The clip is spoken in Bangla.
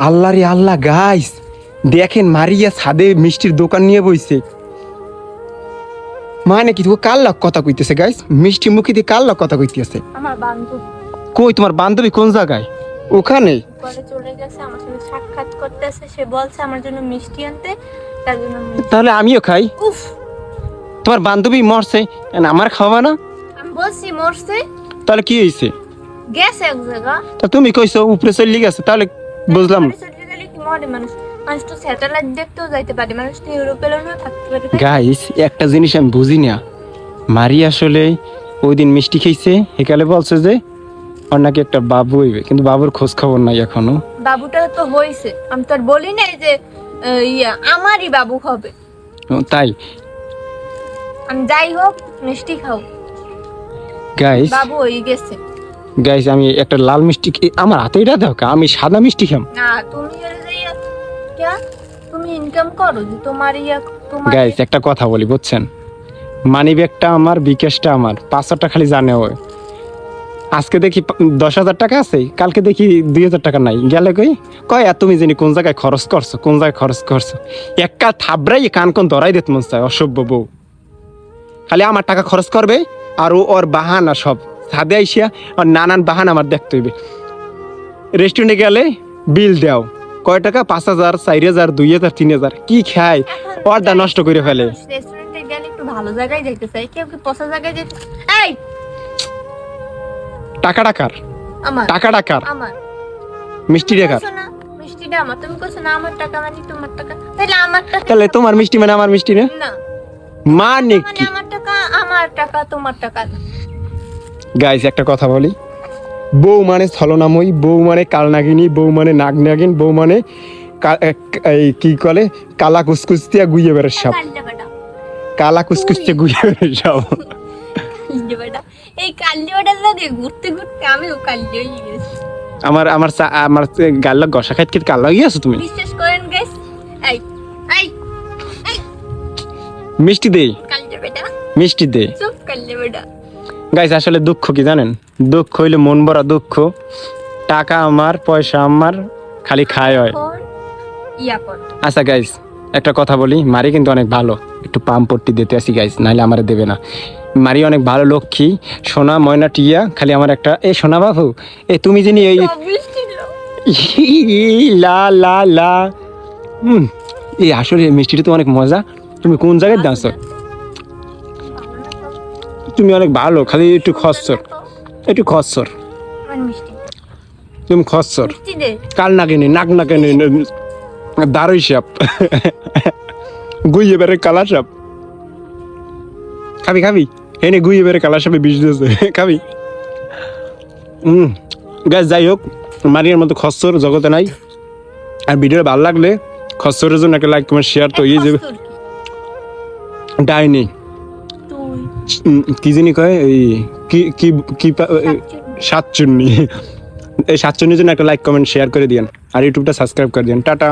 আল্লাহ রে আল্লাহ গাইস দেখেন মারিয়া ছাদে মিষ্টির দোকান নিয়ে বইছে। মানে কি কার লাগ কথা কইতেছে গাইস মিষ্টি মুখে দিয়ে কার লাগ কথা কইতেছে? কই তোমার বান্ধবী কোন জায়গায়? ওখানে? পরে চলে গেছে আমার সঙ্গে সাক্ষাৎ করতেছে সে বলছে আমার জন্য মিষ্টি আনতে তার জন্য তাহলে আমিও খাই। উফ! তোমার বান্ধবী মরছে আমার খাওয়া না? বলছি মরছে। তাহলে কি হয়েছে গেছে এক জায়গা। তা তুমি কইছো উপরে চলে গেছে তাহলে বুঝলাম? গাইস একটা জিনিস আমি বুঝি না। মারি আসলে ওই দিন মিষ্টি খেয়েছে একালে বলছে যে ওর নাকি একটা বাবু হইবে কিন্তু বাবুর খোঁজ খবর নাই এখনও। বাবুটা তো হয়েছে আমি তো আর বলি নাই যে ইয়া আমারই বাবু হবে। ও, তাই? আমি যাই হোক মিষ্টি খাও। গাইস বাবু হয়ে গেছে। গাইস আমি একটা লাল মিষ্টি আমার হাতে এটা দাও আমি সাদা মিষ্টি খাম। না তুমি ইনকাম করো যে তোমার ইয়া গাইস একটা কথা বলি বুঝছেন? মানি ব্যাগটা আমার বিকাশটা আমার পাঁচ হাজার টাকা খালি জানে ওই। আজকে দেখি দশ হাজার টাকা আছে কালকে দেখি দুই হাজার টাকা নাই। গেলে কই? কয় আর তুমি জানি কোন জায়গায় খরচ করছ কোন জায়গায় খরচ করছ? একটা থাবড়াই কান কোন ধরাই দিত মন চায় অসভ্য বউ। খালি আমার টাকা খরচ করবে আর ও ওর বাহানা সব। ছাদে আইসিয়া আর নানান বাহানা আমার দেখতে হইবে। রেস্টুরেন্টে গেলে বিল দাও। কয় টাকা? পাঁচ হাজার চার হাজার দুই হাজার তিন হাজার। কি খায় পর্দা নষ্ট করে ফেলে। রেস্টুরেন্টে গেলে একটু ভালো জায়গায় যাইতে চাই। কেউ কি পচা জায়গায় যেতে এই! টাকা টাকার আমার। টাকা টাকার আমার। মিষ্টি টাকার মিষ্টিটা আমার। তুমি কইছো না আমার টাকা মানে তোমার টাকা। তাহলে আমার টাকা তাহলে তোমার মিষ্টি মানে আমার মিষ্টি না? না। মানে মানে আমার টাকা আমার টাকা তোমার টাকা। না। গাইস একটা কথা বলি। বউ মানে ছলনাময়ী বউ মানে কালনাগিনী বউ মানে নাগনাগিন বউ মানে এই কি কলে? কালা কুসকুস দিয়া গুইয়ে বেড়ে সব কালা কুসকুস দিয়ে গুইয়ে বেড়ে সব এই ঘুরতে ঘুরতে আমিও গেছি। আমার আমার চা- আমার গাল্লা গসা খাইতে খেতে কাল লাগিয়ে আছো তুমি? বিশ্বাস করেন গাইস এই এই মিষ্টি দে। মিষ্টি দে। চুপ। গাইস আসলে দুঃখ কি জানেন? দুঃখ হইলে মন ভরা দুঃখ। টাকা আমার পয়সা আমার খালি খায় হয়। আচ্ছা গাইস একটা কথা বলি। মারি কিন্তু অনেক ভালো। একটু পাম্প পট্টি দিতে আসি গাইস নাহলে আমারে দেবে না। মারি অনেক ভালো লক্ষ্মী সোনা ময়না টিয়া খালি আমার একটা এ সোনা বাবু এ তুমি যিনি এই লা লা লা। হুম এই আসলে মিষ্টিটা তো অনেক মজা। তুমি কোন জায়গায় দাঁড়ছ? তুমি অনেক ভালো খালি একটু খসর একটু খসর তুমি খসর কাল না কেনে নাক না কেনে দারুই সাপ গুইয়ে বেড়ে কালা সাপ খাবি খাবি। এনে গুইয়ে বেড়ে কালা সাপে বিষ দিয়েছে। খাবি। হুম গ্যাস যাই হোক মারিয়ার মতো খসর জগতে নাই। আর ভিডিও ভালো লাগলে খসরের জন্য একটা লাইক কমেন্ট শেয়ার তো ইয়ে যাবে। ডাইনি। কি জানি কয় এই কি কি। সাতচুন্নি। এই সাতচুন্নির জন্য একটা লাইক কমেন্ট শেয়ার করে দিয়েন। আর ইউটিউবটা সাবস্ক্রাইব করে দিন টাটা।